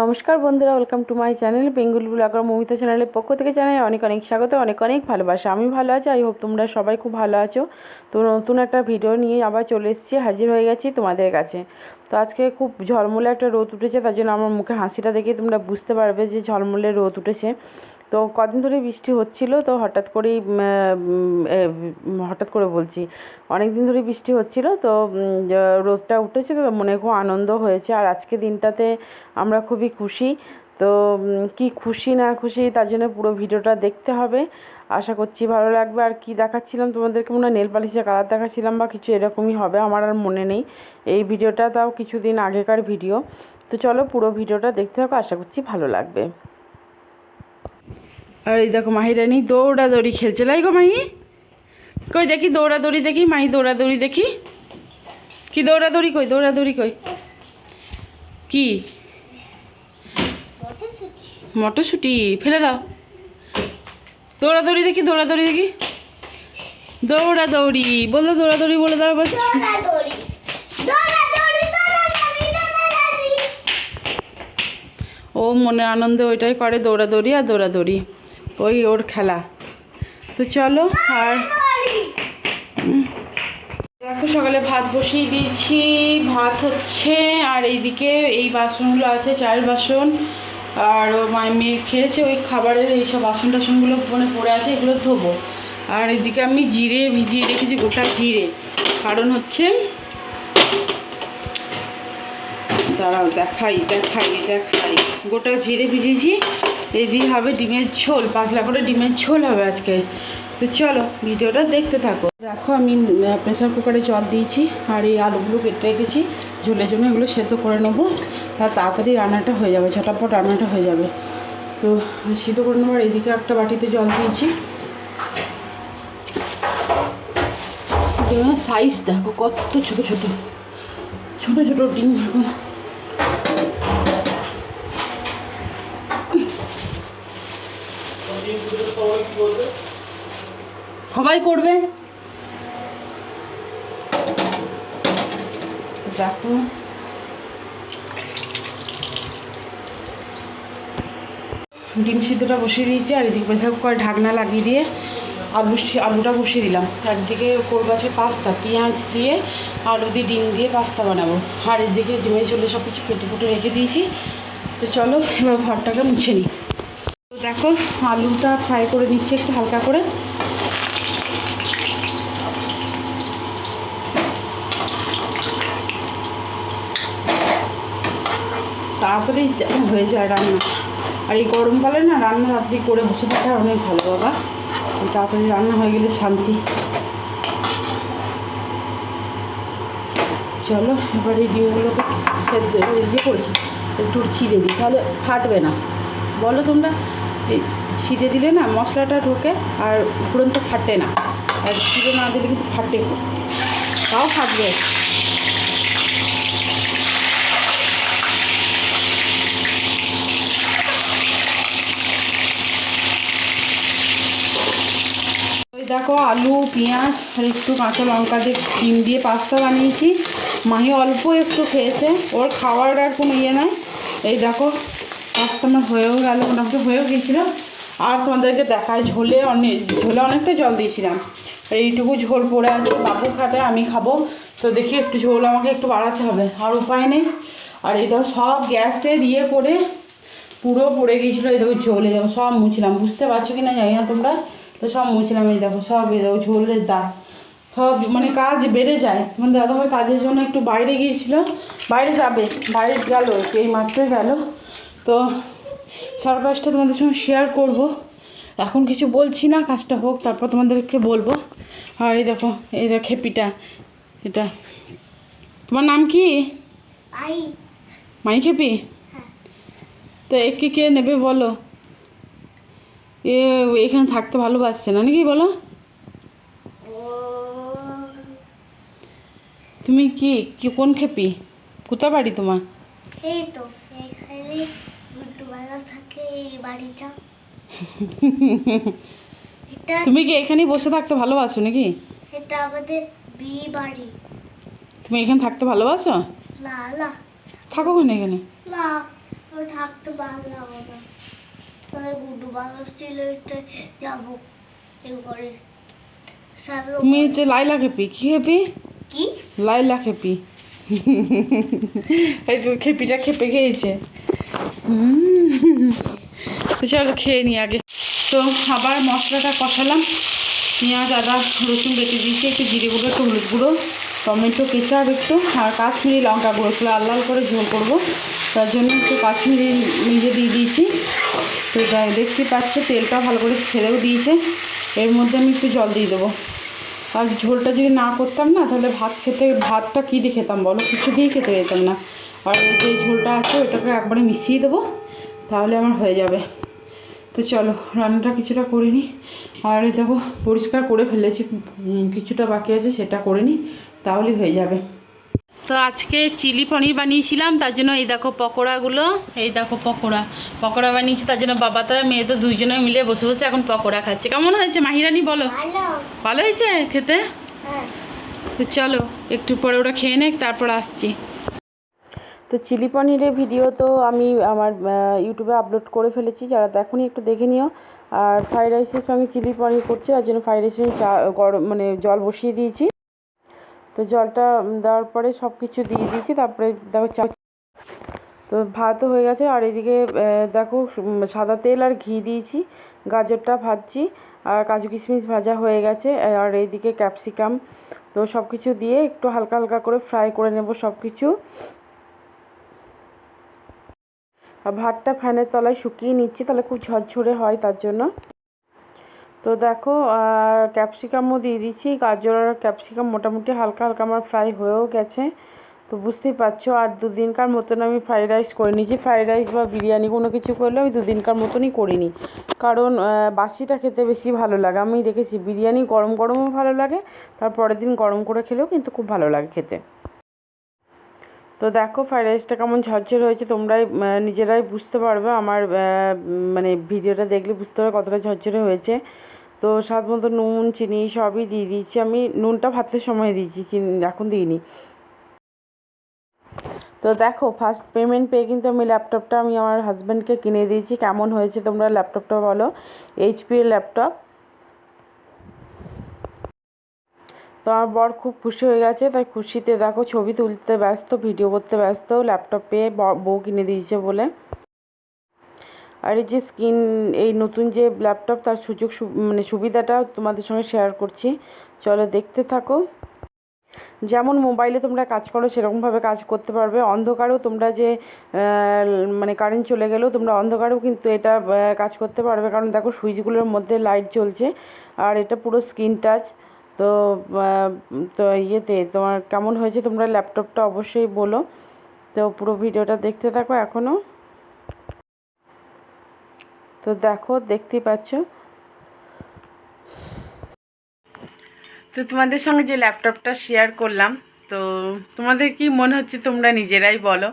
নমস্কার বন্ধুরা welcome to my channel Bengal blogger Mamita চ্যানেলের পক্ষ থেকে জানাই অনেক অনেক স্বাগত, অনেক অনেক ভালোবাসা। আমি ভালো আছি আই হোপ তোমরা সবাই খুব ভালো আছো। তো নতুন একটা ভিডিও নিয়ে আবার চলে এসেছি, হাজির হয়ে গেছি তোমাদের কাছে। তো আজকে খুব ঝলমলে একটা রোদ উঠেছে, তার জন্য আমার মুখে হাসিটা দেখে তোমরা বুঝতে পারবে যে ঝলমলে রোদ উঠেছে। তো কদিন ধরে বৃষ্টি হচ্ছিল, তো হঠাৎ করেই হঠাৎ করে বলছি অনেক দিন ধরে বৃষ্টি হচ্ছিল, তো রোদটা উঠেছে, তো মনে খুব আনন্দ হয়েছে, আর আজকে দিনটাতে আমরা খুবই খুশি, তো কি খুশি না খুশি তার জন্য পুরো ভিডিওটা দেখতে হবে, আশা করছি ভালো লাগবে, আর কি দেখাচ্ছিলাম তোমাদেরকে, মনে হয় নেল পালিশের কালার দেখাচ্ছিলাম বা কিছু এরকমই হবে, আমার আর মনে নেই, এই ভিডিওটা তাও কিছুদিন আগেকার ভিডিও, তো চলো পুরো ভিডিওটা দেখতে হবে আশা করছি ভালো লাগবে। আর এই দেখো মাহিরানি দৌড়াদৌড়ি খেলছে। লাই গো মাহি। কই দেখি দৌড়াদৌড়ি দেখি? মাহি দৌড়াদৌড়ি দেখি? কি দৌড়াদৌড়ি কই? দৌড়াদৌড়ি কই? কি? মটরশুঁটি। ফেলে দাও। দৌড়াদৌড়ি দেখি দৌড়াদৌড়ি দেখি। দৌড়াদৌড়ি। বলো দৌড়াদৌড়ি বলে দাও দৌড়াদৌড়ি। ও মনে আনন্দে ওইটাই করে দৌড়াদৌড়ি আর দৌড়াদৌড়ি। ওই ওর খেলা। তো চলো, আর দেখো সকালে ভাত বসিয়ে দিয়েছি। ভাত হচ্ছে, আর এইদিকে এই বাসনগুলো আছে, চায়ের বাসন। আর মায়ের মেয়ে খেয়েছে, ওই খাবারের এইসব বাসন টাসনগুলো মানে পড়ে আছে, এগুলো ধোবো। আর এদিকে আমি জিরে ভিজিয়ে রেখেছি, গোটা জিরে। কারণ হচ্ছে, দাঁড়াও, দেখাই দেখাই দেখাই। গোটা জিরে ভিজিয়েছি এই হবে ডিমের ঝোল, পাতলা করে ডিমের ঝোল হবে আজকে। তো চলো, ভিডিওটা দেখতে থাকো। দেখো, আমি প্রেসার কুকারে জল দিয়েছি, আর এই আলুগুলো কেটে রেখেছি। ঝোলের জন্য এগুলো সেদ্ধ করে নেব আর তাড়াতাড়ি রান্নাটা হয়ে যাবে, ঝটাপট রান্নাটা হয়ে যাবে। তো সিদ্ধ করে নেবার এদিকে একটা বাটিতে জল দিয়েছি। সাইজ দেখো, কত ছোট ছোট। ছোট ছোট ডিম সবাই করবে? দেখো ডিম সিদ্ধটা বসিয়ে দিয়েছি, আর এদিকে প্রেসার করে ঢাকনা লাগিয়ে দিয়ে আলু আলুটা বসিয়ে দিলাম। একদিকে করব আছে পাস্তা, পেঁয়াজ দিয়ে আলু দিয়ে ডিম দিয়ে পাস্তা বানাবো। আর এদিকে ডিমের চলে সব কিছু কেটে কুটে রেখে দিয়েছি। তো চলো, এবার ঘরটাকে মুছে নিই। তো দেখো, আলুটা ফ্রাই করে দিচ্ছি একটু হালকা করে। তাড়াতাড়ি হয়ে যায় রান্না। আর এই গরমকালে না রান্না রাত্রি করে বসে থাকা অনেক ভালো, বাবা। তাড়াতাড়ি রান্না হয়ে গেলে শান্তি। চলো, এবার এই ডিমগুলোকে সেদ্ধ ইয়ে করেছি, একটু ছিঁড়ে দিই, তাহলে ফাটবে না। বলো তোমরা ছিঁড়ে দিলে না মশলাটা ঢোকে, আর ফুরন্ত ফাটে না। আর ছিঁড়ে না দিলে কিন্তু ফাটে তাও ফাটবে। দেখো আলু, পেঁয়াজ, আর একটু কাঁচা লঙ্কা দিয়ে ডিম দিয়ে পাস্তা বানিয়েছি। মাহি অল্প একটু খেয়েছে, ওর খাওয়ার আর কোনো ইয়ে নাই। এই দেখো পাস্তা আমার হয়েও গেল, মোটামুটি হয়েও গিয়েছিল। আর তোমাদেরকে দেখায় ঝোলে অনেক ঝোলে অনেকটা জল দিয়েছিলাম। এইটুকু ঝোল পড়ে আছে, বাবু খাবে, আমি খাব। তো দেখি একটু ঝোল আমাকে একটু বাড়াতে হবে, আর উপায় নেই। আর এই দেখো, সব গ্যাসের ইয়ে করে পুরো পড়ে গিয়েছিল, এই দেখো ঝোলে দেখো সব মুছলাম। বুঝতে পারছ কি না জানি না তোমরা। তো সব মুছলাম এই দেখো সব এই দেখো ঝোলের দাগ সব মানে কাজ বেড়ে যায়। মানে দাদাভাই কাজের জন্য একটু বাইরে গিয়েছিল। বাইরে যাবে বাইরে গেল এই মাত্রই গেল। তো সারপ্রাইজটা তোমাদের সঙ্গে শেয়ার করব। এখন কিছু বলছি না কাজটা হোক তারপর তোমাদেরকে বলব। আর এই দেখো এই দেখো খেপিটা এটা। তোমার নাম কি? মাই খেপি? হ্যাঁ। তো একে কে নেবে বলো? এ এখানে থাকতে ভালোবাসছে না নাকি বলো? তুমি কি কি কোন খেপি? কোথায় বাড়ি তোমার? এই তো এখানে দুবেলা থাকে এই বাড়িটা। তুমি কি এখানেই বসে থাকতে ভালোবাসো নাকি? এটা আমাদের বিয়ে বাড়ি। তুমি এখানে থাকতে ভালোবাসো? না না। থাকো কেন এখানে? না থাকতে ভালো না তাহলে গুডু বাংলা যাব। এরপরে তুমি হচ্ছে লাইলা খেপি কি খেপি? কি? লাইলা খেপি। এই তো খেপিটা খেপে খেয়েছে। চলো খেয়ে নি আগে। তো আবার মশলাটা কষালাম। পেঁয়াজ আদা রসুন বেটে দিয়েছি একটু জিরে গুঁড়ো একটু হলুদ গুঁড়ো টমেটো কেচাপ একটু আর কাশ্মীরি লঙ্কা গুঁড়ো। লাল লাল করে ঝোল করব। তার জন্য একটু কাশ্মীরি নিজে দিয়ে দিয়েছি। তো দেখতে পাচ্ছ তেলটা ভালো করে ছেড়েও দিয়েছে। এর মধ্যে আমি একটু জল দিয়ে দেবো। আর ঝোলটা যদি না করতাম না, তাহলে ভাত খেতে, ভাতটা কী দিয়ে খেতাম বলো? কিছু দিয়ে খেতে যেতাম না। আর যে ঝোলটা আছে ওটাকে একবারে মিশিয়ে দেবো, তাহলে আমার হয়ে যাবে। তো চলো, রান্নাটা কিছুটা করে নিই। আর দেখো, পরিষ্কার করে ফেলেছি কিছুটা বাকি আছে সেটা করে নিই, তাহলেই হয়ে যাবে। তো আজকে চিলি পনির বানিয়েছিলাম তার জন্য এই দেখো পকোড়াগুলো এই দেখো পকোড়া। পকোড়া বানিয়েছি তার জন্য বাবা তারা মেয়ে তো দুইজনে মিলে বসে বসে এখন পকোড়া খাচ্ছে। কেমন হয়েছে মাহিরানি বলো? ভালো। হয়েছে খেতে? হ্যাঁ। তো চলো একটু পরে ওটা খেয়ে নে তারপর আসছি। তো চিলি পনিরের ভিডিও তো আমি আমার ইউটিউবে আপলোড করে ফেলেছি যারা দেখনি একটু দেখে নিও। আর ফ্রাইড রাইসের সঙ্গে চিলি পনির করছি তার জন্য ফ্রাইড রাইসের চা গরম মানে জল বসিয়ে দিয়েছি। তো জলটা দেওয়ার পরে সব কিছু দিয়ে দিয়েছি, তারপরে দেখো চা তো ভাতও হয়ে গেছে। আর এদিকে দেখো সাদা তেল আর ঘি দিয়েছি, গাজরটা ভাজছি, আর কাজু কিশমিশ ভাজা হয়ে গেছে আর এইদিকে ক্যাপসিকাম। তো সব কিছু দিয়ে একটু হালকা হালকা করে ফ্রাই করে নেব সব কিছু আর ভাতটা ফ্যানের তলায় শুকিয়ে নিচ্ছি, তাহলে খুব ঝরঝরে হয় তার জন্য। তো দেখো ক্যাপসিকামও দিয়ে দিচ্ছি। গাজর আর ক্যাপসিকাম মোটামুটি হালকা হালকা আমার ফ্রাই হয়েও গেছে। তো বুঝতেই পারছ, আর দুদিনকার মতন আমি ফ্রাইড রাইস করে নিয়েছি। ফ্রাইড রাইস বা বিরিয়ানি কোনো কিছু করলে আমি দুদিনকার মতনই করিনি। কারণ বাসিটা খেতে বেশি ভালো লাগে। আমি দেখেছি, বিরিয়ানি গরম গরমও ভালো লাগে, তারপরের দিন গরম করে খেলেও কিন্তু খুব ভালো লাগে খেতে। তো দেখো ফ্রাইড রাইসটা কেমন ঝরঝর হয়েছে। তোমরাই নিজেরাই বুঝতে পারবে। আমার মানে ভিডিওটা দেখলে বুঝতে পারবে কতটা ঝরঝরে হয়েছে। তো স্বাদ মতো নুন, চিনি সবই দিয়ে দিয়েছি। আমি নুনটা ভাতের সময় দিয়েছি, চিনি এখন দিইনি। তো দেখো ফার্স্ট পেমেন্ট পেয়ে কিন্তু আমি ল্যাপটপটা আমি আমার হাজব্যান্ডকে কিনে দিয়েছি। কেমন হয়েছে তোমরা ল্যাপটপটা বলো? এইচপি এর ল্যাপটপ তো আমার বর খুব খুশি হয়ে গেছে, তাই খুশিতে দেখো ছবি তুলতে ব্যস্ত ভিডিও করতে ব্যস্ত ল্যাপটপ পেয়ে বউ কিনে দিয়েছে বলে। আর এই যে স্ক্রিন এই নতুন যে ল্যাপটপ তার সুযোগ মানে সুবিধাটা তোমাদের সঙ্গে শেয়ার করছি। চলো দেখতে থাকো। যেমন মোবাইলে তোমরা কাজ করো, সেরকমভাবে কাজ করতে পারবে। অন্ধকারেও তোমরা যে মানে কারেন্ট চলে গেলেও তোমরা অন্ধকারেও কিন্তু এটা কাজ করতে পারবে। কারণ দেখো সুইচগুলোর মধ্যে লাইট জ্বলছে, আর এটা পুরো স্ক্রিন টাচ তো তো ইয়েতে তোমার কেমন হয়েছে তোমরা ল্যাপটপটা অবশ্যই বলো। তো পুরো ভিডিওটা দেখতে থাকো এখনও তো দেখো, দেখতেই পাচ্ছ। তো তোমাদের সঙ্গে যে ল্যাপটপটা শেয়ার করলাম, তো তোমাদের কি মনে হচ্ছে তোমরা নিজেরাই বলো।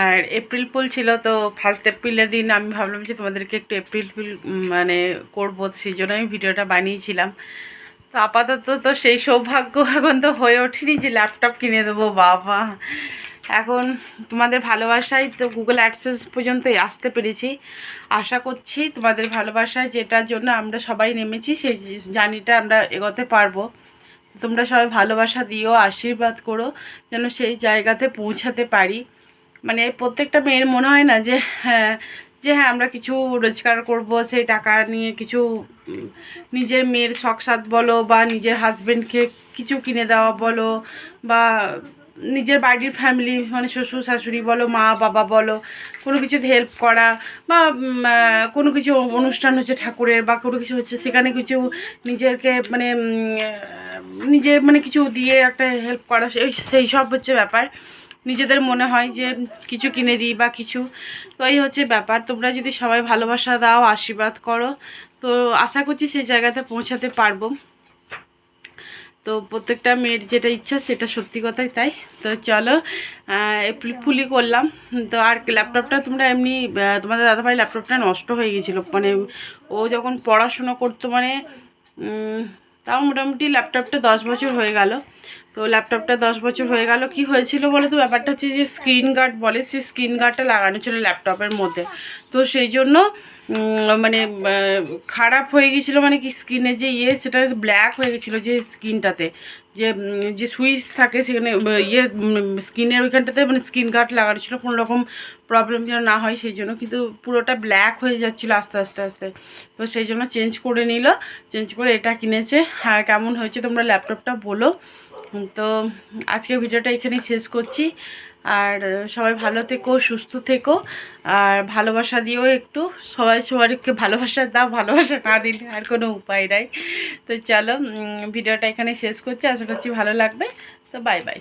আর এপ্রিল ফুল ছিল, তো ফার্স্ট এপ্রিলের দিন আমি ভাবলাম যে তোমাদেরকে একটু এপ্রিল ফুল মানে করব, সেই জন্য আমি ভিডিওটা বানিয়েছিলাম। তো আপাতত তো সেই সৌভাগ্য এখন তো হয়ে ওঠেনি যে ল্যাপটপ কিনে দেবো, বাবা। এখন তোমাদের ভালোবাসায় তো গুগল অ্যাডসেন্স পর্যন্ত আসতে পেরেছি। আশা করছি তোমাদের ভালোবাসায় যেটার জন্য আমরা সবাই নেমেছি, সেই জার্নিটা আমরা এগোতে পারব। তোমরা সবাই ভালোবাসা দিও, আশীর্বাদ করো, যেন সেই জায়গাতে পৌঁছাতে পারি। মানে প্রত্যেকটা মেয়ের মনে হয় না যে হ্যাঁ যে হ্যাঁ আমরা কিছু রোজগার করব, সেই টাকা নিয়ে কিছু নিজের মেয়ের শখসাদ বলো বা নিজের হাজব্যান্ডকে কিছু কিনে দেওয়া বলো বা নিজের বাড়ির ফ্যামিলি মানে শ্বশুর, শাশুড়ি বলো, মা, বাবা বলো, কোনো কিছুতে হেল্প করা বা কোনো কিছু অনুষ্ঠান হচ্ছে ঠাকুরের বা কোনো কিছু হচ্ছে সেখানে কিছু নিজেরকে মানে নিজে মানে কিছু দিয়ে একটা হেল্প করা সেই সব হচ্ছে ব্যাপার। নিজেদের মনে হয় যে কিছু কিনে দিই বা কিছু, তো এই হচ্ছে ব্যাপার। তোমরা যদি সবাই ভালোবাসা দাও, আশীর্বাদ করো, তো আশা করছি সেই জায়গাতে পৌঁছাতে পারব। তো প্রত্যেকটা মেয়ের যেটা ইচ্ছা সেটা সত্যি কথাই তাই। তো চলো ফুলি করলাম। তো আর ল্যাপটপটা তোমরা এমনি তোমাদের দাদাভাই ল্যাপটপটা নষ্ট হয়ে গেছিল। মানে ও যখন পড়াশুনো করতো মানে তাও মোটামুটি ল্যাপটপটা দশ বছর হয়ে গেল। তো ল্যাপটপটা দশ বছর হয়ে গেল। কি হয়েছিল বলে তো ব্যাপারটা হচ্ছে যে স্ক্রিন গার্ড বলে সেই স্ক্রিন গার্ডটা লাগানো ছিল ল্যাপটপের মধ্যে। তো সেই জন্য মানে খারাপ হয়ে গেছিল মানে কি স্ক্রিনের যে ইয়ে সেটা ব্ল্যাক হয়ে গেছিল যে স্ক্রিনটাতে যে যে সুইচ থাকে সেখানে ইয়ে স্ক্রিনের ওইখানটাতে মানে স্ক্রিন গার্ড লাগানো ছিল, কোনো রকম প্রবলেম যেন না হয় সেই জন্য। কিন্তু পুরোটা ব্ল্যাক হয়ে যাচ্ছিল আস্তে আস্তে আস্তে। তো সেই জন্য চেঞ্জ করে নিল। চেঞ্জ করে এটা কিনেছে। আর কেমন হয়েছে তোমরা ল্যাপটপটা বলো। তো আজকে ভিডিওটা এখানেই শেষ করছি। আর সবাই ভালো থেকো, সুস্থ থেকো। আর ভালোবাসা দিও একটু সবাই সবাইকে ভালোবাসা দাও, ভালোবাসা না দিলে আর কোনো উপায় নাই। তো চলো ভিডিওটা এখানে শেষ করছি। আশা করছি ভালো লাগবে। তো বাই বাই